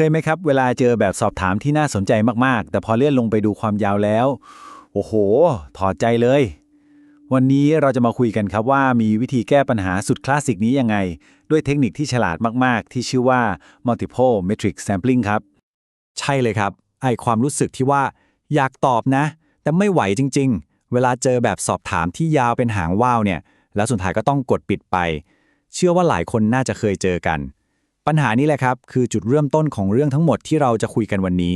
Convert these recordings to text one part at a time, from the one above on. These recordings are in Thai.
เคยไหมครับ เวลาเจอแบบสอบถามที่น่าสนใจมากๆ แต่พอเลื่อนลงไปดูความยาวแล้ว โอ้โห ถอดใจเลย วันนี้เราจะมาคุยกันครับว่ามีวิธีแก้ปัญหาสุดคลาสสิกนี้ยังไง ด้วยเทคนิคที่ฉลาดมากๆ ที่ชื่อว่า multiple metric sampling ครับ ใช่เลยครับ ไอความรู้สึกที่ว่า อยากตอบนะ แต่ไม่ไหวจริง ๆ เวลาเจอแบบสอบถามที่ยาวเป็นหางว่าวเนี่ย แล้วสุดท้ายก็ต้องกดปิดไป เชื่อว่าหลายคนน่าจะเคยเจอกัน ปัญหานี้แหละครับ คือจุดเริ่มต้นของเรื่องทั้งหมดที่เราจะคุยกันวันนี้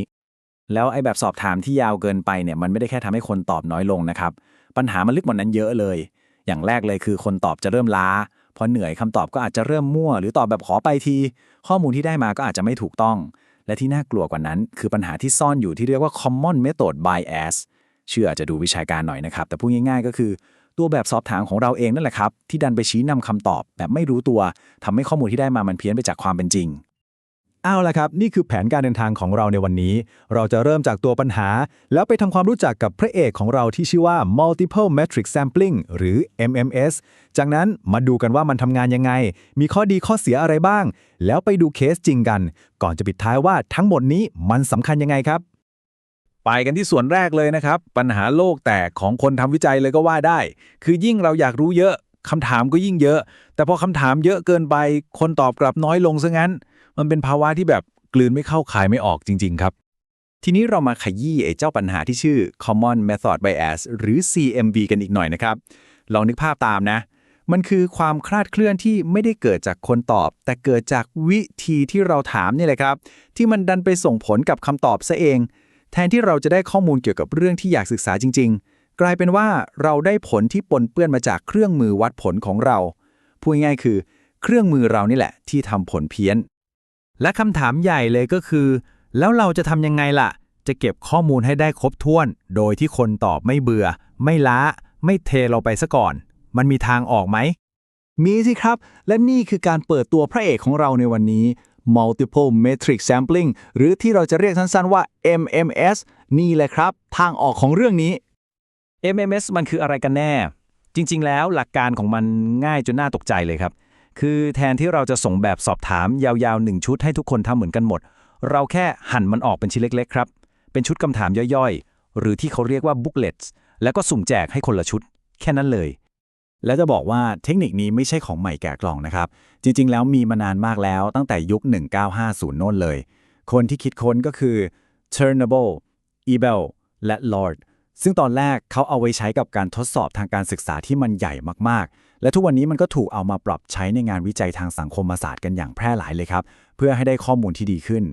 แล้วไอ้แบบสอบถามที่ยาวเกินไปเนี่ยมันไม่ได้แค่ทำให้คนตอบน้อยลงนะครับ ปัญหามันลึกกว่านั้นเยอะเลย อย่างแรกเลยคือคนตอบจะเริ่มล้าพอเหนื่อยคำตอบก็อาจจะเริ่มมั่ว หรือตอบแบบขอไปที ข้อมูลที่ได้มาก็อาจจะไม่ถูกต้อง และที่น่ากลัวกว่านั้น คือปัญหาที่ซ่อนอยู่ที่เรียกว่า common method bias ชื่ออาจจะดูวิชาการหน่อยนะครับ แต่พูดง่ายๆ ก็คือ ตัวแบบสอบถามของเราเองนั่นแหละครับ ที่ดันไปชี้นำคำตอบแบบไม่รู้ตัวทำให้ข้อมูลที่ได้มามันเพี้ยนไปจากความเป็นจริงเอาละครับ นี่คือแผนการเดินทางของเราในวันนี้ เราจะเริ่มจากตัวปัญหา แล้วไปทำความรู้จักกับพระเอกของเราที่ชื่อว่า multiple metric sampling หรือ MMS จากนั้นมาดูกันว่ามันทำงานยังไง มีข้อดีข้อเสียอะไรบ้าง แล้วไปดูเคสจริงกัน ก่อนจะปิดท้ายว่าทั้งหมดนี้มันสำคัญยังไงครับ ไปกันที่ส่วนแรกเลยนะครับ ปัญหาโลกแตกของคนทำวิจัยเลยก็ว่าได้ คือยิ่งเราอยากรู้เยอะคำถามก็ยิ่งเยอะ แต่พอคำถามเยอะเกินไป คนตอบกลับน้อยลงซะงั้น มันเป็นภาวะที่แบบกลืนไม่เข้าขายไม่ออกจริง ๆ ครับ ทีนี้เรามาขยี้ไอ้เจ้าปัญหาที่ชื่อ common method bias หรือ CMB กันอีกหน่อยนะครับ ลองนึกภาพตามนะ มันคือความคลาดเคลื่อนที่ไม่ได้เกิดจากคนตอบ แต่เกิดจากวิธีที่เราถามนี่แหละครับ ที่มันดันไปส่งผลกับคำตอบซะเอง แทนที่เราจะได้ข้อมูลเกี่ยวกับเรื่องที่อยากศึกษาจริง ๆ กลายเป็นว่าเราได้ผลที่ปนเปื้อนมาจากเครื่องมือวัดผลของเรา พูดง่ายๆคือ เครื่องมือเรานี่แหละที่ทำผลเพี้ยน และคำถามใหญ่เลยก็คือ แล้วเราจะทำยังไงล่ะ จะเก็บข้อมูลให้ได้ครบถ้วน โดยที่คนตอบไม่เบื่อ ไม่ล้า ไม่เทเราไปซะก่อน มันมีทางออกไหมมีสิครับ และนี่คือการเปิดตัวพระเอกของเราในวันนี้ multiple metric sampling หรือที่เราจะเรียกสั้นๆว่า MMS นี่แหละครับ ทางออกของเรื่องนี้ MMS มันคืออะไรกันแน่ จริง ๆ แล้วหลักการของมันง่ายจนน่าตกใจเลยครับ คือแทนที่เราจะส่งแบบสอบถามยาวๆ 1 ชุดให้ทุกคนทำเหมือนกันหมด เราแค่หั่นมันออกเป็นชิ้นเล็กๆ ครับ เป็นชุดคำถามย่อยๆ หรือที่เขาเรียกว่า booklets แล้วก็สุ่มแจกให้คนละชุด แค่นั้นเลย แล้วจะบอกว่าเทคนิคนี้ไม่ใช่ของใหม่แกะกล่องนะครับ จริง ๆ แล้วมีมานานมากแล้วตั้งแต่ยุค 1950 โน่นเลย คนที่คิดค้นก็คือ Turnbull, Ebel และ Lord ซึ่งตอนแรกเขาเอาไว้ใช้กับการทดสอบทางการศึกษาที่มันใหญ่มากๆ และทุกวันนี้มันก็ถูกเอามาปรับใช้ในงานวิจัยทางสังคมศาสตร์กันอย่างแพร่หลายเลยครับ เพื่อให้ได้ข้อมูลที่ดีขึ้น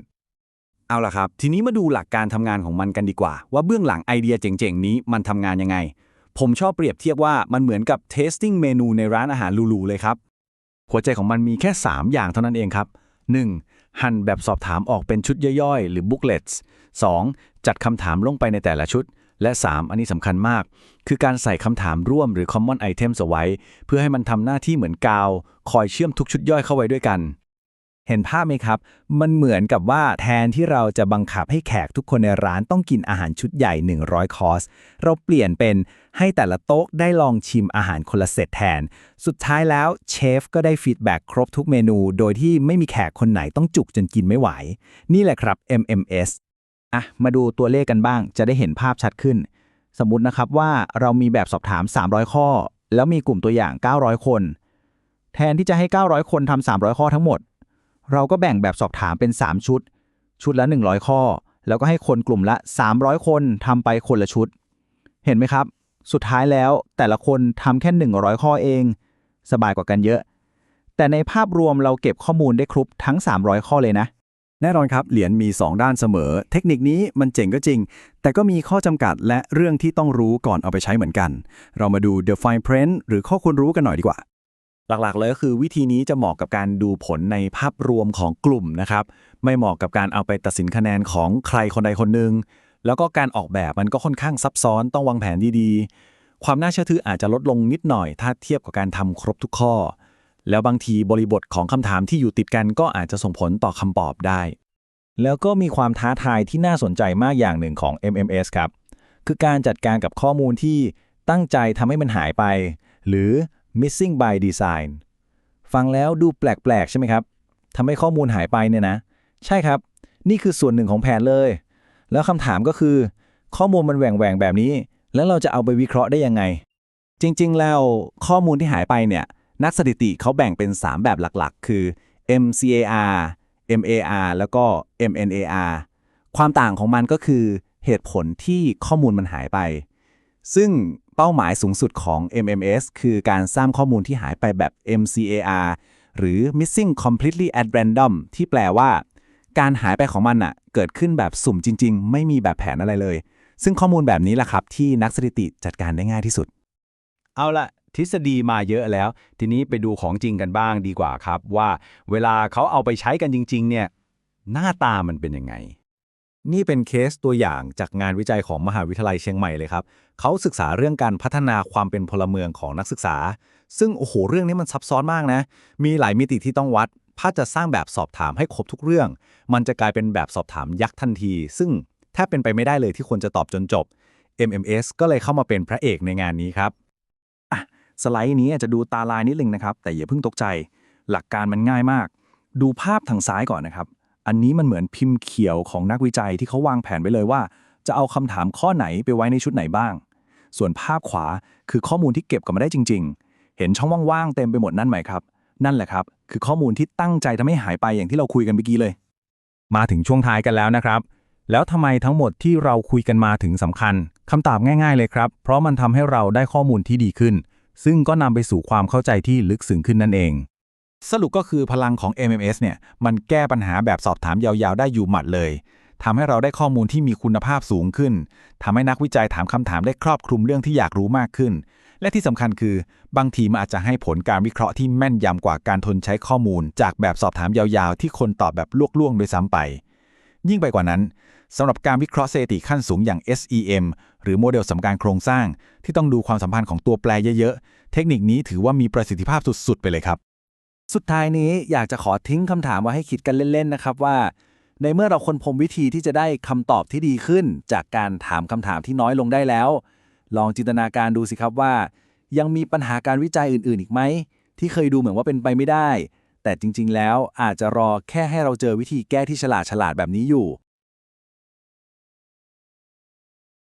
เอาล่ะครับ ทีนี้มาดูหลักการทำงานของมันกันดีกว่า ว่าเบื้องหลังไอเดียเจ๋งๆ นี้มันทำงานยังไง ผมชอบเปรียบเทียบว่ามันเหมือนกับ tasting เมนูในร้านอาหารหรูๆเลยครับ หัวใจของมันมีแค่ 3 อย่างเท่านั้นเองครับ 1. หั่นแบบสอบถามออกเป็นชุดย่อยๆ หรือ booklets 2. จัดคำถามลงไปในแต่ละชุด และ 3 อันนี้สำคัญมาก คือการใส่คำถามร่วมหรือ common items เอาไว้ เพื่อให้มันทำหน้าที่เหมือนกาว คอยเชื่อมทุกชุดย่อยเข้าไว้ด้วยกัน เห็นภาพไหมครับ มันเหมือนกับว่าแทนที่เราจะบังคับให้แขกทุกคนในร้านต้องกินอาหารชุดใหญ่ 100 คอร์ส เราเปลี่ยนเป็นให้แต่ละโต๊ะได้ลองชิมอาหารคนละเซตแทน สุดท้ายแล้วเชฟก็ได้ฟีดแบ็กครบทุกเมนู โดยที่ไม่มีแขกคนไหนต้องจุกจนกินไม่ไหว นี่แหละครับ MMS อะ มาดูตัวเลขกันบ้าง จะได้เห็นภาพชัดขึ้น สมมุตินะครับว่าเรามีแบบสอบถาม 300 ข้อ แล้วมีกลุ่มตัวอย่าง 900 คน แทนที่จะให้ 900 คนทำ300 ข้อทั้งหมด เราก็แบ่งแบบสอบถามเป็น 3 ชุด ชุดละ 100 ข้อ แล้วก็ให้คนกลุ่มละ 300 คนทำไปคนละชุด เห็นไหมครับ สุดท้ายแล้วแต่ละคนทำแค่ 100 ข้อเอง สบายกว่ากันเยอะ แต่ในภาพรวมเราเก็บข้อมูลได้ครบทั้ง 300 ข้อเลยนะ แน่นอนครับ เหรียญมี 2 ด้านเสมอ เทคนิคนี้มันเจ๋งก็จริง แต่ก็มีข้อจำกัดและเรื่องที่ต้องรู้ก่อนเอาไปใช้เหมือนกัน เรามาดู the fine print หรือข้อควรรู้กันหน่อยดีกว่า หลักๆ เลยก็คือวิธีนี้จะเหมาะกับการดูผลในภาพรวมของกลุ่มนะครับ ไม่เหมาะกับการเอาไปตัดสินคะแนนของใครคนใดคนหนึ่ง แล้วก็การออกแบบมันก็ค่อนข้างซับซ้อนต้องวางแผนดีๆ ความน่าเชื่อถืออาจจะลดลงนิดหน่อย ถ้าเทียบกับการทำครบทุกข้อ แล้วบางทีบริบทของคำถามที่อยู่ติดกันก็อาจจะส่งผลต่อคำตอบได้ แล้วก็มีความท้าทายที่น่าสนใจมากอย่างหนึ่งของ MMS ครับ คือการจัดการกับข้อมูลที่ตั้งใจทำให้มันหายไป หรือ missing by design ฟังแล้วดูแปลกๆ ใช่ไหมครับทำให้ข้อมูลหายไปเนี่ยนะ ใช่ครับ นี่คือส่วนหนึ่งของแผนเลย แล้วคำถามก็คือ ข้อมูลมันแหว่งแหว่งๆ แบบนี้ แล้วเราจะเอาไปวิเคราะห์ได้ยังไง จริงๆ แล้วข้อมูลที่หายไปเนี่ย นักสถิติเขาแบ่งเป็น 3 แบบหลักๆ คือ MCAR MAR แล้วก็ MNAR ความต่างของมันก็คือเหตุผลที่ข้อมูลมันหายไป ซึ่ง เป้าหมายสูงสุดของ MMS คือการสร้างข้อมูลที่หายไปแบบ MCAR หรือ missing completely at random ที่แปลว่า การหายไปของมันน่ะเกิดขึ้นแบบสุ่มจริง ๆ ไม่มีแบบแผนอะไรเลย ซึ่งข้อมูลแบบนี้แหละครับ ที่นักสถิติจัดการได้ง่ายที่สุด เอาละทฤษฎีมาเยอะแล้ว ทีนี้ไปดูของจริงกันบ้างดีกว่าครับ ว่าเวลาเขาเอาไปใช้กันจริง ๆ เนี่ย หน้าตามันเป็นยังไง นี่เป็นเคสตัวอย่างจากงานวิจัยของมหาวิทยาลัยเชียงใหม่เลยครับ เขาศึกษาเรื่องการพัฒนาความเป็นพลเมืองของนักศึกษา ซึ่งโอ้โหเรื่องนี้มันซับซ้อนมากนะ มีหลายมิติที่ต้องวัด ถ้าจะสร้างแบบสอบถามให้ครบทุกเรื่อง มันจะกลายเป็นแบบสอบถามยักษ์ทันที ซึ่งแทบเป็นไปไม่ได้เลยที่ควรจะตอบจนจบ MMS ก็เลยเข้ามาเป็นพระเอกในงานนี้ครับสไลด์นี้อาจจะดูตาลายนิดนึงนะครับ แต่อย่าเพิ่งตกใจ หลักการมันง่ายมาก ดูภาพทางซ้ายก่อนนะครับ อันนี้มันเหมือนพิมพ์เขียวของนักวิจัยที่เขาวางแผนไว้เลยว่า จะเอาคำถามข้อไหนไปไว้ในชุดไหนบ้าง ส่วนภาพขวาคือข้อมูลที่เก็บกับมาได้จริง ๆ เห็นช่องว่างๆเต็มไปหมดนั่นไหมครับ นั่นแหละครับ คือข้อมูลที่ตั้งใจทำให้หายไปอย่างที่เราคุยกันเมื่อกี้เลย มาถึงช่วงท้ายกันแล้วนะครับ แล้วทำไมทั้งหมดที่เราคุยกันมาถึงสำคัญคำตอบง่าย ๆ เลยครับ เพราะมันทำให้เราได้ข้อมูลที่ดีขึ้น ซึ่งก็นำไปสู่ความเข้าใจที่ลึกซึ้งขึ้นนั่นเอง สรุปก็คือพลังของ MMS เนี่ยมันแก้ปัญหาแบบสอบถามยาวๆ ได้อยู่หมัดเลยทำให้เราได้ข้อมูลที่มีคุณภาพสูงขึ้นทำให้นักวิจัยถามคำถามได้ครอบคลุมเรื่องที่อยากรู้มากขึ้น และที่สำคัญคือบางทีมันอาจจะให้ผลการวิเคราะห์ที่แม่นยำกว่าการทนใช้ข้อมูล จากแบบสอบถามยาวๆ ที่คนตอบแบบลวกๆโดยซ้ำไป ยิ่งไปกว่านั้นสำหรับการวิเคราะห์สถิติขั้นสูงอย่าง SEM หรือโมเดลสมการโครงสร้าง ที่ต้องดูความสัมพันธ์ของตัวแปรเยอะๆ เทคนิคนี้ถือว่ามีประสิทธิภาพสุดๆ ไปเลยครับ สุดท้ายนี้อยากจะขอทิ้งคำถามไว้ให้คิดกันเล่นๆนะครับว่า ในเมื่อเราค้นพบวิธีที่จะได้คำตอบที่ดีขึ้น จากการถามคำถามที่น้อยลงได้แล้ว ลองจินตนาการดูสิครับว่า ยังมีปัญหาการวิจัยอื่นๆ อีกไหม ที่เคยดูเหมือนว่าเป็นไปไม่ได้ แต่จริงๆ แล้วอาจจะรอแค่ให้เราเจอวิธีแก้ที่ฉลาดฉลาดๆแบบนี้อยู่